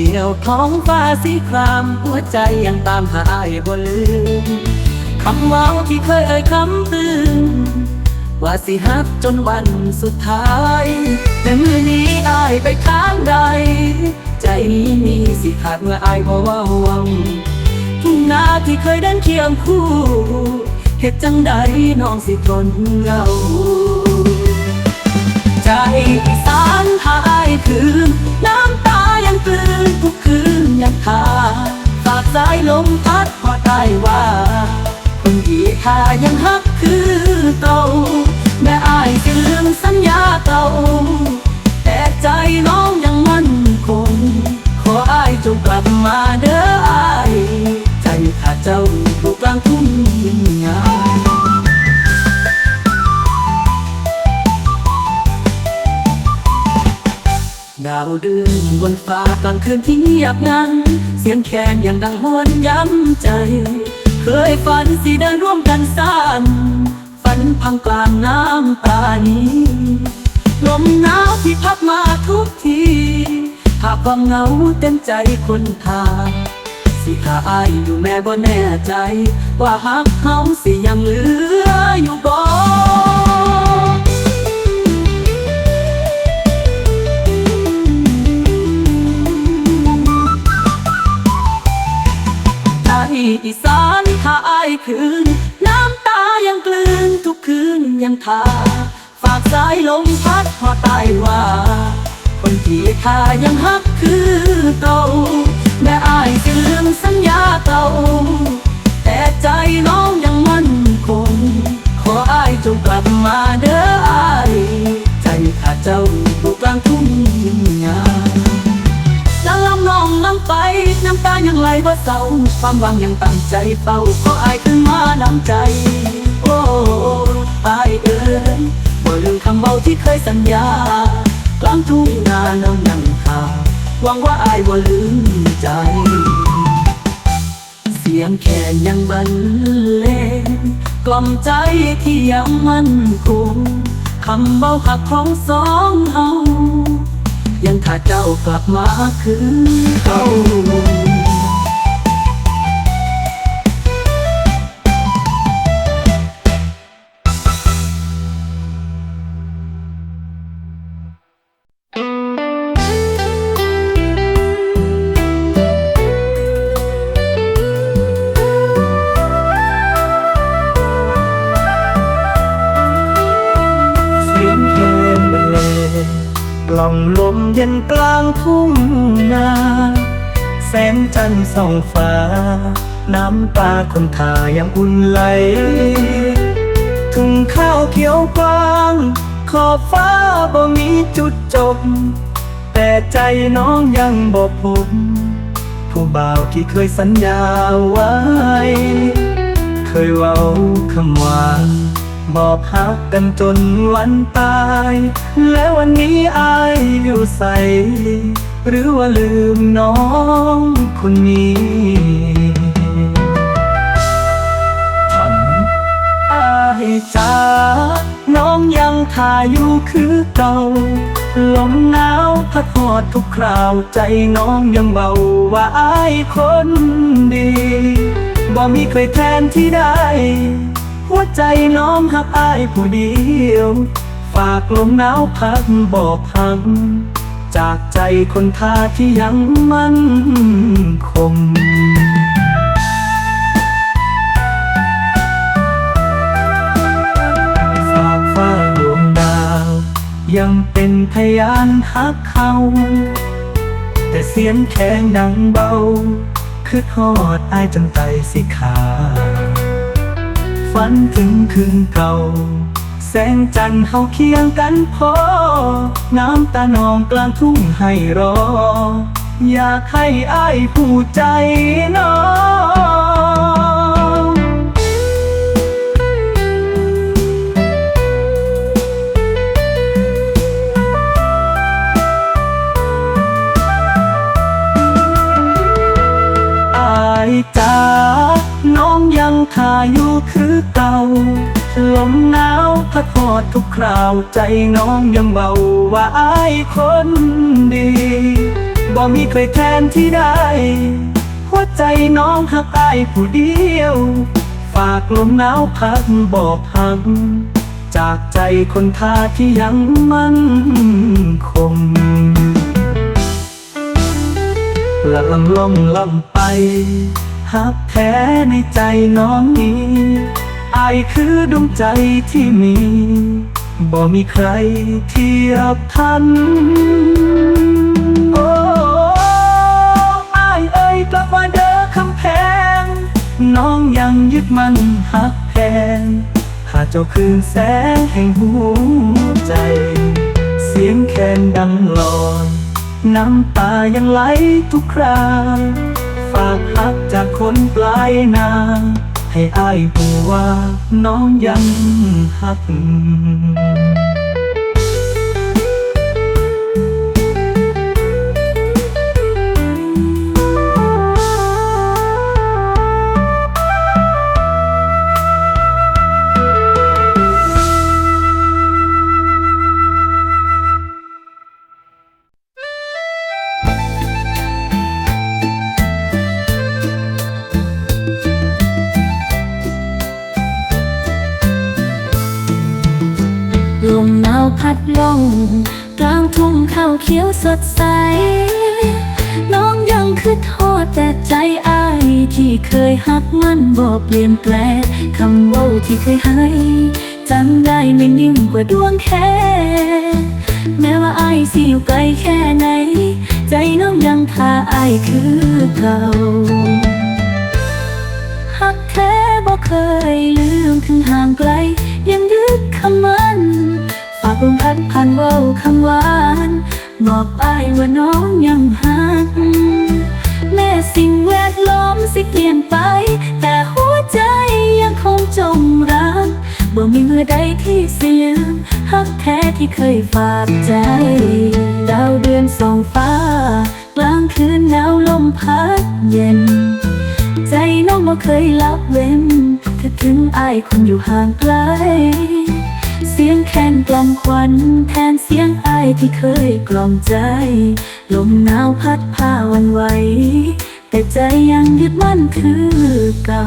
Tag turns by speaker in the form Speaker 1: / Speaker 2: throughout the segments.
Speaker 1: เขียวท้องฟ้าสีครามหัวใจยังตามหาอายบ่ลืมคำว้าที่เคยเอ่ยคำตื่นว่าสิฮักจนวันสุดท้าย แต่มือนี้อายไปทางใด ใจนี้มีสิขาดเมื่ออายบ่เว้าวังทุ่งนาที่เคยเดินเคียงคู่เหตุจังใดน้องสิทนเงาใจอีสานหายคืนน้ำตา ปลืนทุกคืนยังทาฝากสายลมพัดพอได้ว่าคนดีหายังฮักคือเก่าแม่อายสิลืมสัญญาเก่าแต่ใจน้อง ฟ้ากลางคืนที่เงียบงัน เสียงแคนยังดังหวนย้ำใจ เคยฝันสิเดินร่วมกันสร้าง ฝันพังกลางน้ำตานี้ ลมหนาวที่พัดมาทุกทีหากความเหงาเต็มใจคนทางสิขาอายอยู่แม่บ่แน่ใจ ว่าหักเขาสิยังเหลืออยู่บ่ อีสานถ้าอายคืน น้ำตายังกลืนทุกคืนยังทา ฝากสายลมพัดพอตายว่า คนที่ทายังฮักคือเก่าแม่อายสิลืมสัญญาเก่าแต่ใจน้องยังมั่นคง ขออายจงกลับมาเด้ออาย ใจข้าเจ้า ลำนองน้ำไป น้ำตายังไหลว่าเศร้าความหวังยังตั้งใจเฝ้าขออายขึ้นมาน้ำใจ โอ้อายเอ้ยบ่ลืมคำเบาที่เคยสัญญากลางทุ่งนาเนายังคาหวังว่าอายบ่ลืมใจ เสียงแคนยังบรรเลงกล่อมใจที่ยังมั่นคงคำเบาหักของสองเฮา ยังถ้าเจ้ากลับมาคือเก่าเสียงเพลงบรรเลงกล่อมล เย็นกลางทุ่งนา แสงจันทร์ส่องฟ้า น้ำตาคนทายังอุ่นไหล ทุ่งข้าวเขียวกว้าง ขอบฟ้าบ่มีจุดจบ แต่ใจน้องยังบ่พบผู้บ่าวที่เคยสัญญาไว้ เคยเว้าคำว่า บอกฮักกันจนวันตาย และวันนี้อายอยู่ใส หรือว่าลืมน้องคนนี้อายจ้าน้องยังทาอยู่คือเก่าลมหนาวพัดหอดทุกคราวใจน้องยังเบาว่าอายคนดี บ่มีใครแทนที่ได้ หัวใจน้องหักอายผู้เดียว ฝากลมหนาวพัดบอกพัง จากใจคนท่าที่ยังมั่นคงฝากฟ้าดวงดาว ยังเป็นพยานฮักเขาแต่เสียงแข็งดังเบา คือทอดอายจนไตสิขาด ฝันถึงคืนเก่า แสงจันทร์เฮาเคียงกันพอ น้ำตานองกลางทุ่งให้รอ อยากให้อ้ายผู้ใจน้อง องยังทาอยู่คือเก่าลมหนาวพัดหอดทุกคราวใจน้องยังเบาว่าอายคนดีบ่มีใครแทนที่ได้ หัวใจน้องหักอายผู้เดียว ฝากลมหนาวพัดบอกหักจากใจคนท่าที่ยังมั่นคงละลำล่องลำไป หักแท้ในใจน้องนี้อายคือดวงใจที่มี บ่มีใครเทียบทัน โอ้อายเอ่ยกลับมาเด้อคำแพง น้องยังยึดมันหักแพงหากเจ้าคืนแสงแห่งหัวใจ เสียงแคนดังลอยน้ำตายังไหลทุกครา ฝากหักจากคนปลายนา ให้อายผู้ว่าน้องยังหักา
Speaker 2: วพัดลงกลางทุ่งข้าวเขียวสดใส น้องยังคือโทษแต่ใจอายที่เคยหักมันบ่เปลี่ยนแปลงคำว่าที่เคยให้จำได้ไม่นิ่งกว่าดวงแค่ แม้ว่าอายสิอยู่ไกลแค่ไหน ใจน้องยังพาอายคือเก่าหักแท้บ่เคยลืมถึงห่างไกล ยังยึดคำมัน ลมพัดผ่านเว้าคำหวาน บอกอายว่าน้องยังหักแม้สิ่งแวดล้อมสิเปลี่ยนไป แต่หัวใจยังคงจมรักบ่มีเมื่อใดที่เสียงหักแท้ที่เคยฝากใจ ดาวเดือนส่องฟ้า กลางคืนหนาวลมพัดเย็น ใจน้องบ่เคยลับเว้นถ้าถึงอายคนอยู่ห่างไกล เสียงแค้นกล่อมควันแทนเสียงไอที่เคยกล่อมใจ ลมหนาวพัดพาวันไหวแต่ใจยังยึดมั่นคือเก่า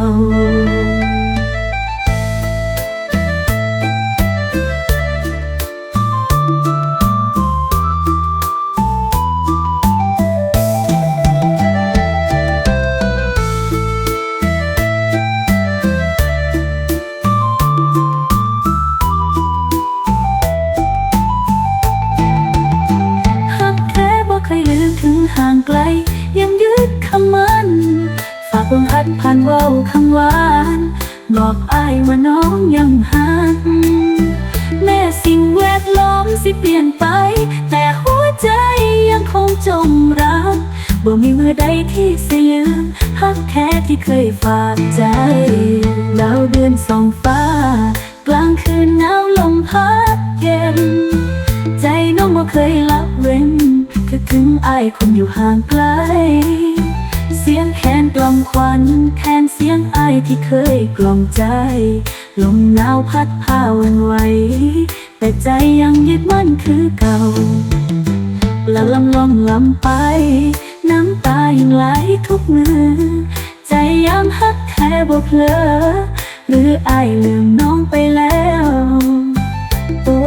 Speaker 2: ว่าน้องยังหักแม้สิ่งแวดล้อมสิเปลี่ยนไป แต่หัวใจยังคงจมรักบ่มีเมื่อใดที่สิลืมหักแท้ที่เคยฝากใจดาวเดือนส่องฟ้า กลางคืนหนาวลมพัดเย็น ใจน้องบ่เคยละเว้นคิดถึงอายคนอยู่ห่างไกล เสียงแคน กล่อมควันแทนเสียงไอที่เคยกล่อมใจ ลมหนาวพัดพาวันไหวแต่ใจยังยึดมั่นคือเก่าละลำลองลำไป น้ำตายังไหลทุกมือ ใจย้ำฮักแท้บ่เพลอหรืออายลืมน้องไปแล้ว โอ้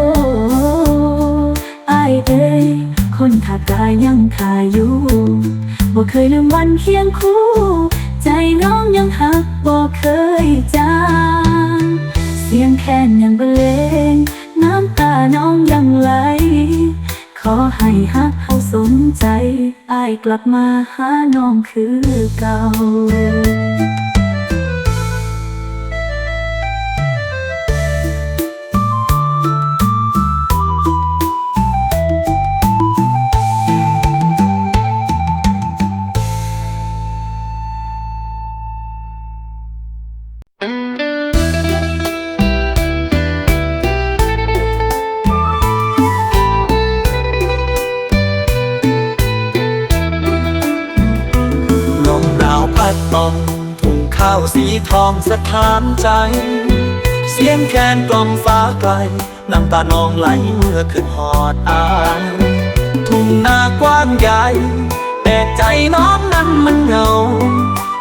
Speaker 2: อเอ้ยคนขาดกายยังขาอยู่ บ่เคยลืมวันเคียงคู่ ใจน้องยังหักบ่เคยจาง เสียงแค้นยังบรรเลง น้ำตาน้องยังไหล ขอให้ฮักเขาสมใจ อายกลับมาหาน้องคือเก่า
Speaker 1: ข้าวสีทองสะท้านใจ เสียงแคนกล่อมฟ้าไกลน้ำตานองไหลเมื่อขึ้นหอดอายทุ่งนากว้างใหญ่ แต่ใจน้องนั้นมันเหงา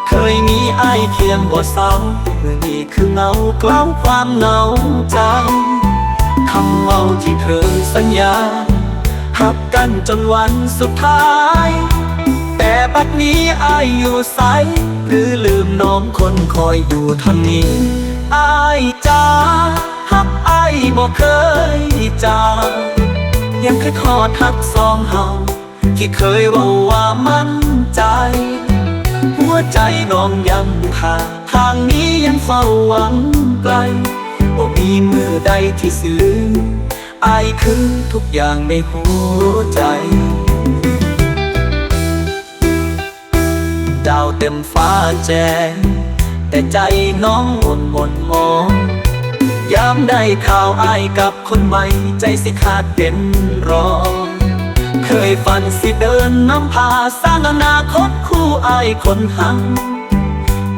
Speaker 1: เคยมีไอายเคียงบ่เศร้าเมื่อนี้คือเงากล้าวความเหงาใจคำเมาที่เคยสัญญาหักกันจนวันสุดท้าย แต่บัดนี้อายอยู่ไสหรือลืมน้องคนคอยอยู่ทางนี้อายจ้าหักอายบ่เคยจางยังเคยทอดทักสองเฮาที่เคยว่าว่ามั่นใจ หัวใจน้องยังหาทางนี้ยังเฝ้าหวังไกลบ่มีมือใดที่สื่ออายคือทุกอย่างในหัวใจาวเต็มฟ้าแจ้ง แต่ใจน้องหม่นหม่นมองยามได้ข่าวอายกับคนใหม่ ใจสิขาดเด่นรอง เคยฝันสิเดินน้ำพาสร้างอนาคตคู่อายคนหัง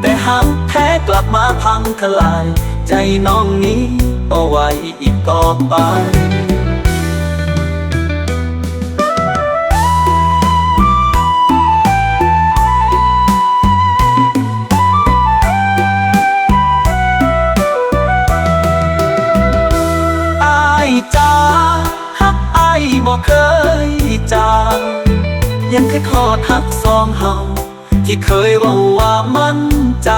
Speaker 1: แต่หักแท้กลับมาพังทลาย ใจน้องนี้เอาไว้อีกต่อไป เคยจางยังเคยทอทักสองเฮาที่เคยว่าว่ามั่นใจ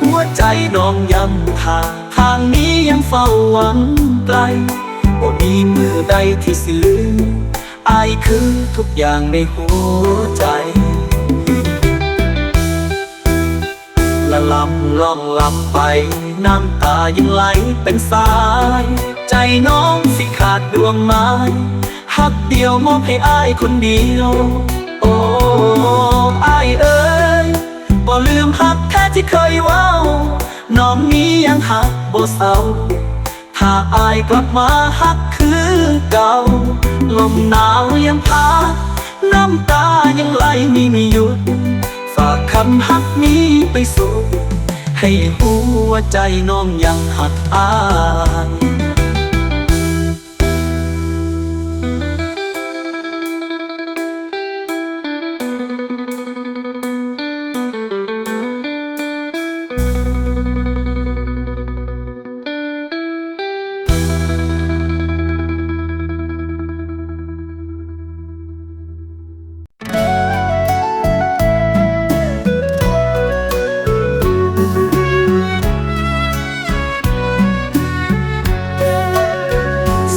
Speaker 1: หัวใจน้องยังทางทางนี้ยังเฝ้าหวังไกลบ่มีมือใดที่สิลืมอายคือทุกอย่างในหัวใจละลำล่องลำไป น้ำตายังไหลเป็นสาย ใจน้องสิขาดดวงไม้หักเดียวมอบให้อายคนเดียว โอ้อายเอ้ยบ่ลืมหักแท้ที่เคยเว้าน้องนี้ยังหักบ่เศร้าถ้าอายกลับมาหักคือเก่า ลมหนาวยังพัดน้ำตายังไหลไม่มีหยุด ฝากคำหักนี้ไปสู่ให้หัวใจน้องยังหักอาย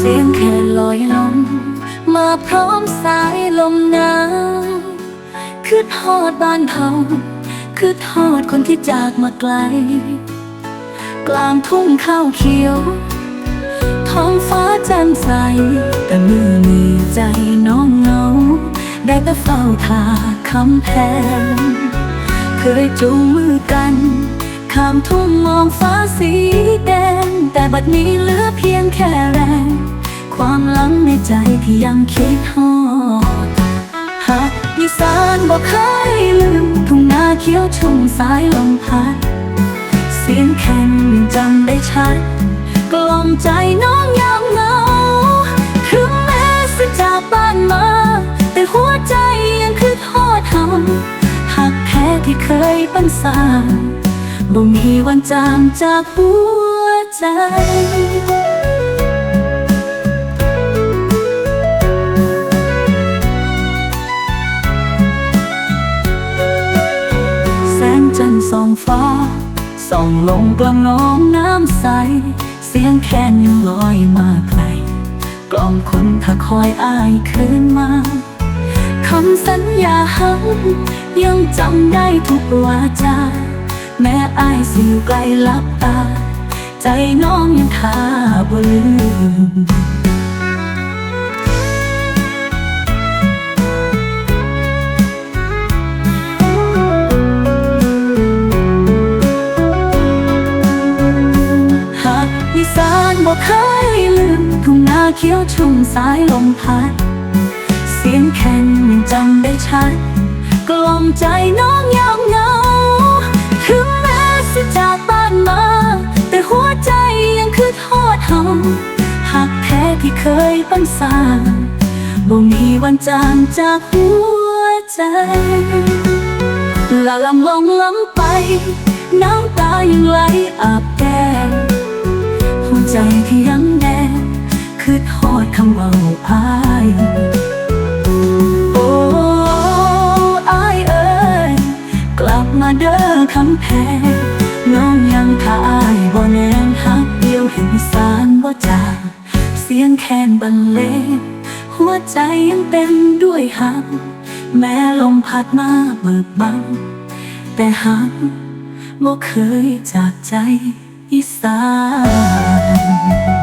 Speaker 2: สียงแค่ลอยลม มาพร้อมสายลมหนาวคือทอดบ้านเฮาคือทอดคนที่จากมาไกล กลางทุ่งข้าวเขียว ท้องฟ้าแจ่มใส แต่มือมีใจน้องเงา ได้แต่เฝ้าทาคำแพงเคยจูงมือกัน ข้ามทุ่งมองฟ้าสีแดง แต่บัดนี้เหลือเพียงแค่แรง ความหลังในใจที่ยังคิดฮอดหากอีสานบอกเคยลืม ทุ่งนาเขียวชุ่มสายลมพัด เสียงแข่งจำได้ชัด กล่อมใจน้องยามเหงาถึงแม้สิจากบ้านมา แต่หัวใจยังคือทอดทำหักแท้ที่เคยปันสาน บ่มีวันจางจากหัวใจแสงจันทร์ส่องฟ้า ส่องลงกลางน้องน้ำใส เสียงแค้นยังลอยมาไกล กล่อมคนถ้าคอยอายคืนมา คำสัญญาหักยังจำได้ทุกวาจา แม้อายสิอยู่ไกลลับตา ใจน้องยังท่าบ่ลืมหากอีสานบอกเคยลืมทุ่งนาเขียวชุ่มสายลมพัด เสียงแข่งยังจำได้ชัด กล่อมใจน้องยามเงา สิจากบ้านมา แต่หัวใจยังคือทอดหำหักแท้ที่เคยปันสานบ่มีวันจางจากหัวใจละลำลงล้ำไป น้ำตายังไหลอาบแก้มหัวใจที่ยังแน่คือทอดคำว่าอายโอ้อายเอ้ยกลับมาเด้อคำแพง สียงแคนบรรเลงหัวใจยังเต็นด้วยหักแม้ลมพัดมาเบิกบัง แต่หักบ่เคยจากใจอีสาน